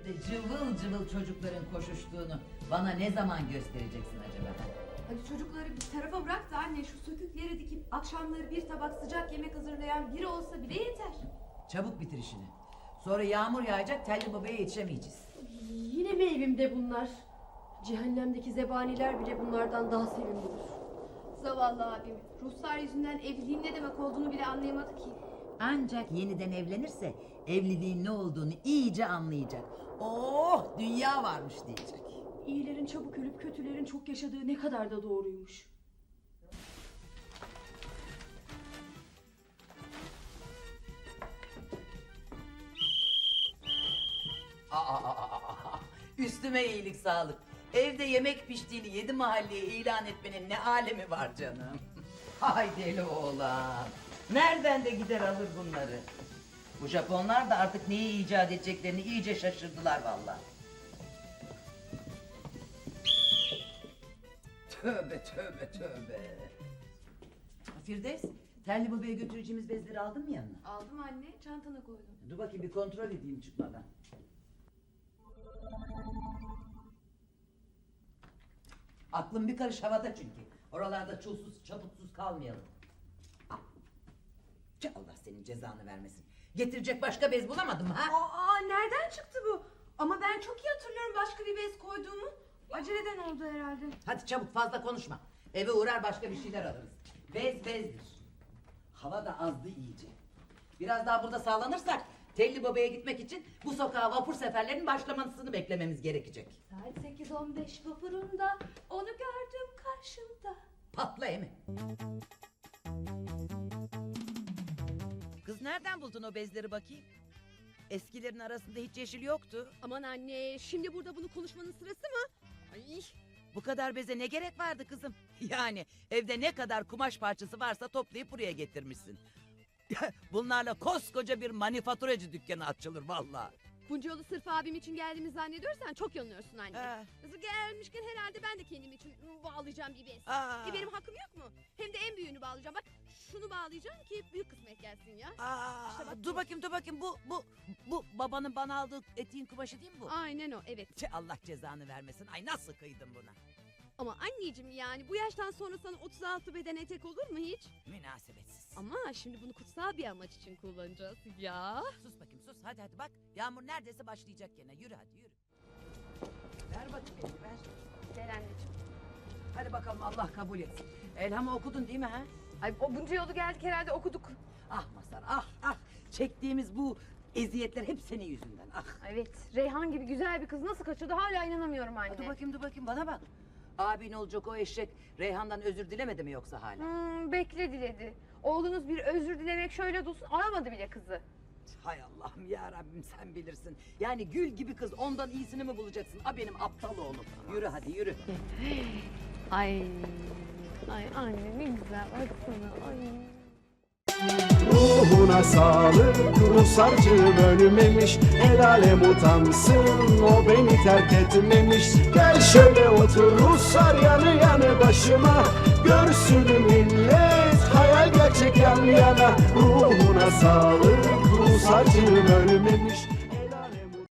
evde cıvıl cıvıl çocukların koşuştuğunu bana ne zaman göstereceksin acaba? Hadi çocukları bir tarafa bırak da anne şu sökükleri dikip akşamları bir tabak sıcak yemek hazırlayan biri olsa bile yeter. Çabuk bitir işini. Sonra yağmur yağacak telli babaya yetişemeyeceğiz. Yine mi evimde bunlar? Cehennemdeki zebaniler bile bunlardan daha sevimlidir. Zavallı abim. Ruslar yüzünden evliliğin ne demek olduğunu bile anlayamadı ki. Ancak yeniden evlenirse evliliğin ne olduğunu iyice anlayacak. Oh dünya varmış diyecek. İyilerin çabuk ölüp kötülerin çok yaşadığı ne kadar da doğruymuş. Aa, aa, aa, aa. Üstüme iyilik sağlık. Evde yemek piştiğini yedi mahalleye ilan etmenin ne alemi var canım. Hay deli oğlan. Nereden de gider alır bunları. Bu Japonlar da artık neyi icat edeceklerini iyice şaşırdılar vallahi. Tövbe tövbe tövbe. Firdevs, telli babaya götüreceğimiz bezleri aldın mı yanına? Aldım anne çantana koydum. Dur bakayım bir kontrol edeyim çıkmadan. Aklım bir karış havada çünkü. Oralarda çulsuz çaputsuz kalmayalım. Tüh, Allah senin cezanı vermesin. Getirecek başka bez bulamadım ha? Aa nereden çıktı bu? Ama ben çok iyi hatırlıyorum başka bir bez koyduğumu. Aceleden oldu herhalde. Hadi çabuk fazla konuşma. Eve uğrar başka bir şeyler alırız. Bez bezdir. Hava da azdı iyice. Biraz daha burada sağlanırsak Telli Baba'ya gitmek için bu sokağa vapur seferlerinin başlamasını beklememiz gerekecek. Saat 8.15 vapurunda onu gördüm karşımda. Patla Emi. Kız nereden buldun o bezleri bakayım? Eskilerin arasında hiç yeşil yoktu. Aman anne şimdi burada bunu konuşmanın sırası mı? Ay Bu kadar beze ne gerek vardı kızım? Yani evde ne kadar kumaş parçası varsa toplayıp buraya getirmişsin. Bunlarla koskoca bir manifaturacı dükkanı açılır vallahi. Bunca yolu sırf abim için geldiğimi zannediyorsan çok yanılıyorsun anne. Aa, Kızı gelmişken herhalde ben de kendim için bağlayacağım bir bez. aa, E benim hakkım yok mu? Hem de en büyüğünü bağlayacağım. Bak şunu bağlayacağım ki büyük kısmet gelsin ya. aa, İşte bak dur bakayım dur bakayım bu bu bu babanın bana aldığı etiğin kumaşı değil mi bu? Aynen o evet. Allah cezanı vermesin. Ay nasıl kıydın buna? Ama anneciğim yani bu yaştan sonra sana 36 beden etek olur mu hiç? Münasebetsiz. Ama şimdi bunu kutsal bir amaç için kullanacağız ya. Sus bakayım sus hadi hadi bak yağmur neredeyse başlayacak gene yürü hadi yürü. Ver bakayım elini ver. Gel anneciğim. Hadi bakalım Allah kabul etsin. Elhamı okudun değil mi ha? Ay o bunca yolu geldik herhalde okuduk. Ah Masar ah ah çektiğimiz bu eziyetler hep senin yüzünden ah. Evet Reyhan gibi güzel bir kız nasıl kaçırdı hala inanamıyorum anne. Dur bakayım dur bakayım bana bak. Abin olacak o eşek Reyhan'dan özür dilemedi mi yoksa hala? Hmm, bekle diledi. Oğlunuz bir özür dilemek şöyle dursun alamadı bile kızı. Hay Allah'ım ya Rabbim sen bilirsin. Yani gül gibi kız ondan iyisini mi bulacaksın? A benim aptal oğlum. Yürü hadi yürü. Ay ay anne ne güzel baksana ay. Ruhuna sağlık Ruhsarcığım ölmemiş El alem utansın O terk etmemiş. Gel şöyle otur Ruhsar yanı yanı başıma. Görsün millet Hayal gerçek yan yana. Ruhuna sağlık Ruhsarcığım ölmemiş